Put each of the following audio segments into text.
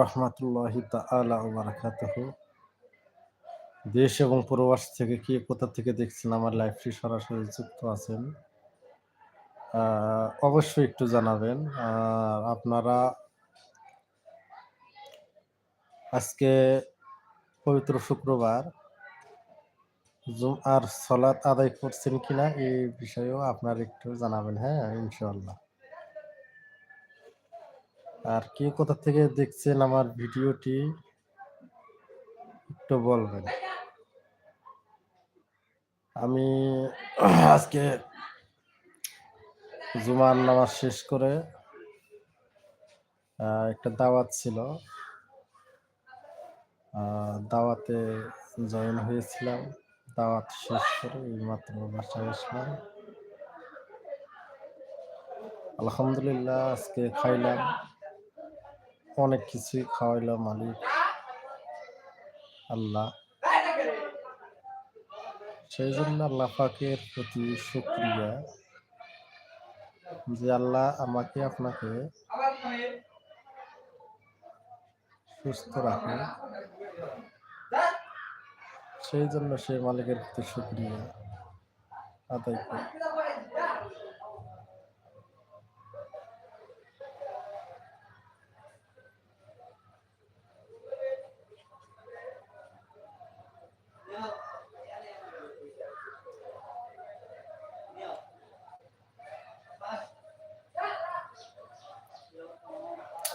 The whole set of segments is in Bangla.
রহমতুল্লাহি বারাকাতুহু। দেশ এবং প্রবাস থেকে কি, কোথা থেকে দেখছেন আমার লাইফটি সরাসরি যুক্ত আছেন? অবশ্যই একটু জানাবেন। আপনারা আজকে পবিত্র শুক্রবার আর সলাৎ আদায় করছেন কিনা এই বিষয়েও আপনার একটু জানাবেন হ্যাঁ ইনশাআল্লাহ। আর কে কোথা থেকে দেখছেন আমার ভিডিওটি, একটু বলবেন। আমি আজকে জুমার নামাজ শেষ করে একটা দাওয়াত ছিল। দাওয়াতে জয়েন হয়েছিলাম। দাওয়াত শেষ করে এই মাত্র বাসায় আসলাম। আলহামদুলিল্লাহ, আজকে খাইলাম। অনেক কিছুই খাওয়াইলাম মালিক। আল্লাহ। সেই জন্য আল্লাহ পাকের প্রতি শুক্রিয়া যে আল্লাহ আমাকে আপনাকে সুস্থ রাখে। সেই জন্য সেই মালিকের প্রতি শুক্রিয়া আদায় করি।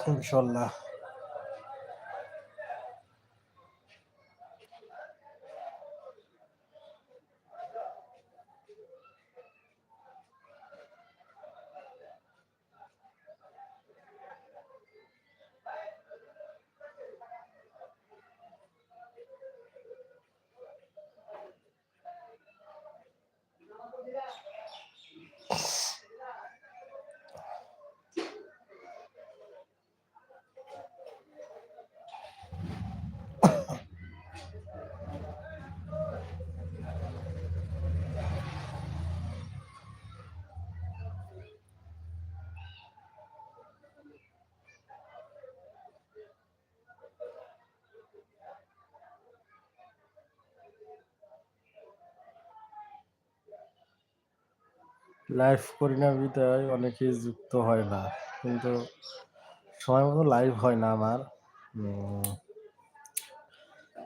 ইনশাল্লাহ লাইভ করি না বিদায় অনেকেই যুক্ত হয় না। কিন্তু সময় মতো লাইভ হয় না আমার।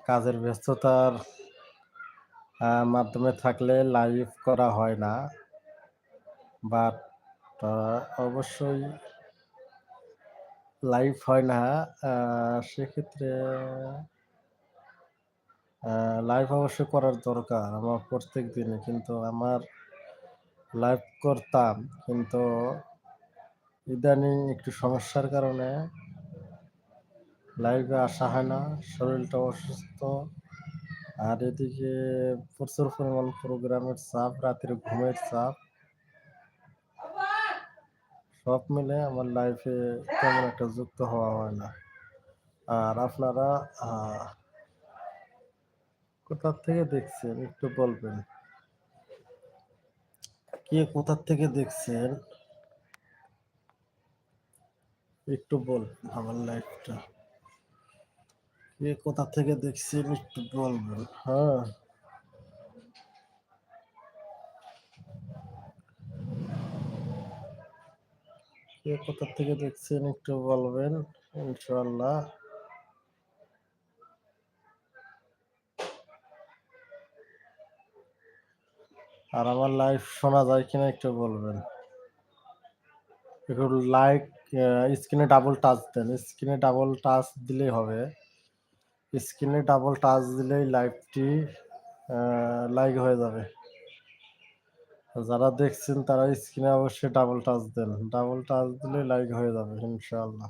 কাজের ব্যস্ততার মাধ্যমে থাকলে লাইভ করা হয় না। বাট অবশ্যই লাইভ হয় না। সেক্ষেত্রে লাইভ অবশ্যই করার দরকার আমার প্রত্যেক দিনে। কিন্তু আমার লাইভ করতাম, কিন্তু ইদানিং একটু সমস্যার কারণে লাইভে আসা হয় না, শরীরটা অসুস্থ। আর এদিকে প্রচুর পরিমাণ প্রোগ্রামের চাপ, রাতের ঘুমের চাপ। সব মিলে আমার লাইফে তেমন একটা যুক্ত হওয়া হয় না। আর আপনারা কোথার থেকে দেখছেন? একটু বলবেন। কে কোথার থেকে দেখছেন? একটু বল আমার লাইফটা কে কোথা থেকে দেখছেন একটু বলবেন হ্যাঁ। কে কোথা থেকে দেখছেন একটু বলবেন, ইনশাআল্লাহ। আর আমার লাইভ শোনা যায় কিনা একটু বলবেন। একটু লাইক স্ক্রিনে ডাবল টাচ দেন। স্ক্রিনে ডাবল টাচ দিলেই হবে। স্ক্রিনে ডাবল টাচ দিলেই লাইভটি লাইক হয়ে যাবে। যারা দেখছেন তারা স্ক্রিনে অবশ্যই ডাবল টাচ দেন। ডাবল টাচ দিলে লাইক হয়ে যাবে, ইনশাআল্লাহ।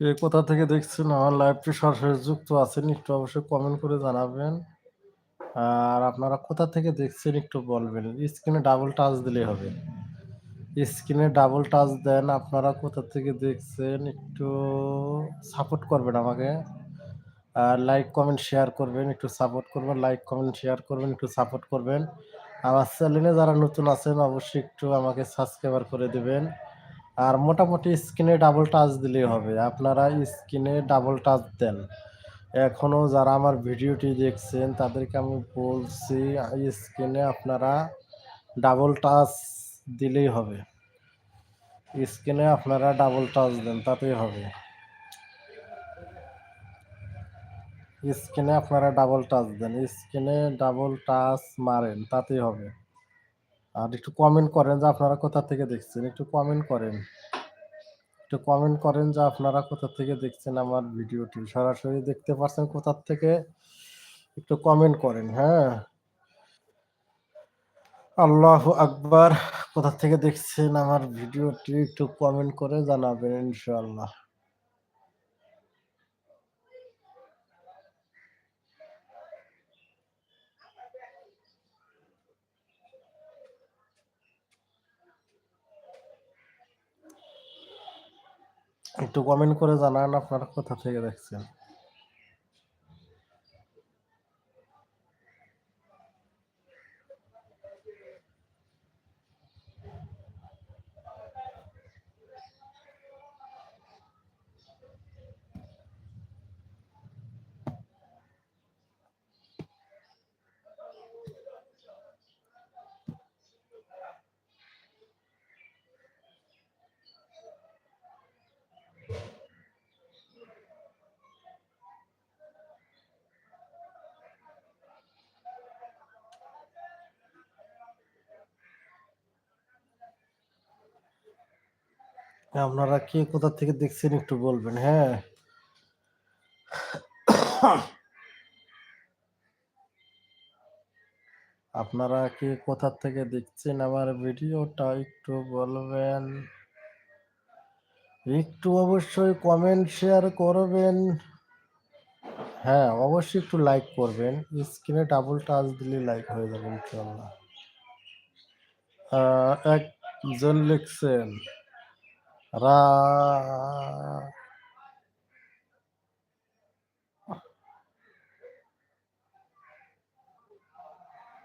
কে কোথা থেকে দেখছেন আমার লাইভটি সরাসরি যুক্ত আছেন একটু অবশ্যই কমেন্ট করে জানাবেন। আর আপনারা কোথা থেকে দেখছেন একটু বলবেন। স্ক্রিনে ডাবল টাচ দিলেই হবে। স্ক্রিনে ডাবল টাচ দেন, আপনারা কোথা থেকে দেখছেন একটু সাপোর্ট করবেন আমাকে। আর লাইক কমেন্ট শেয়ার করবেন, একটু সাপোর্ট করবেন লাইক কমেন্ট শেয়ার করবেন, একটু সাপোর্ট করবেন। আমার চ্যানেলে যারা নতুন আছেন, অবশ্যই একটু আমাকে সাবস্ক্রাইবার করে দেবেন। আর মোটামুটি স্ক্রিনে ডাবল টাচ দিলেই হবে। আপনারা স্ক্রিনে ডাবল টাচ দেন। এখনও যারা আমার ভিডিওটি দেখছেন, তাদেরকে আমি বলছি, স্ক্রিনে আপনারা ডাবল টাচ দিলেই হবে। স্ক্রিনে আপনারা ডাবল টাচ দেন, তাতেই হবে। স্ক্রিনে আপনারা ডাবল টাচ দেন। স্ক্রিনে ডাবল টাচ মারেন, তাতেই হবে। আর একটু কমেন্ট করেন যে আপনারা কোথা থেকে দেখছেন। একটু কমেন্ট করেন। একটু কমেন্ট করেন যে আপনারা কোথা থেকে দেখছেন আমার ভিডিওটি। সরাসরি দেখতে পাচ্ছেন কোথা থেকে, একটু কমেন্ট করেন হ্যাঁ। আল্লাহ আকবার, কোথা থেকে দেখছেন আমার ভিডিওটি একটু কমেন্ট করে জানাবেন ইনশাআল্লাহ। একটু কমেন্ট করে জানান আপনারা কোথা থেকে দেখছেন। আপনারা কে কোথা থেকে দেখছেন একটু বলবেন হ্যাঁ। আপনারা কে কোথা থেকে দেখছেন আমার ভিডিওটা একটু বলবেন? একটু অবশ্যই কমেন্ট শেয়ার করবেন। হ্যাঁ অবশ্যই একটু লাইক করবেন। স্ক্রিনে ডাবল টাচ দিলে লাইক হয়ে যাবে ইনশাল্লাহ একজন লিখছেন Ra.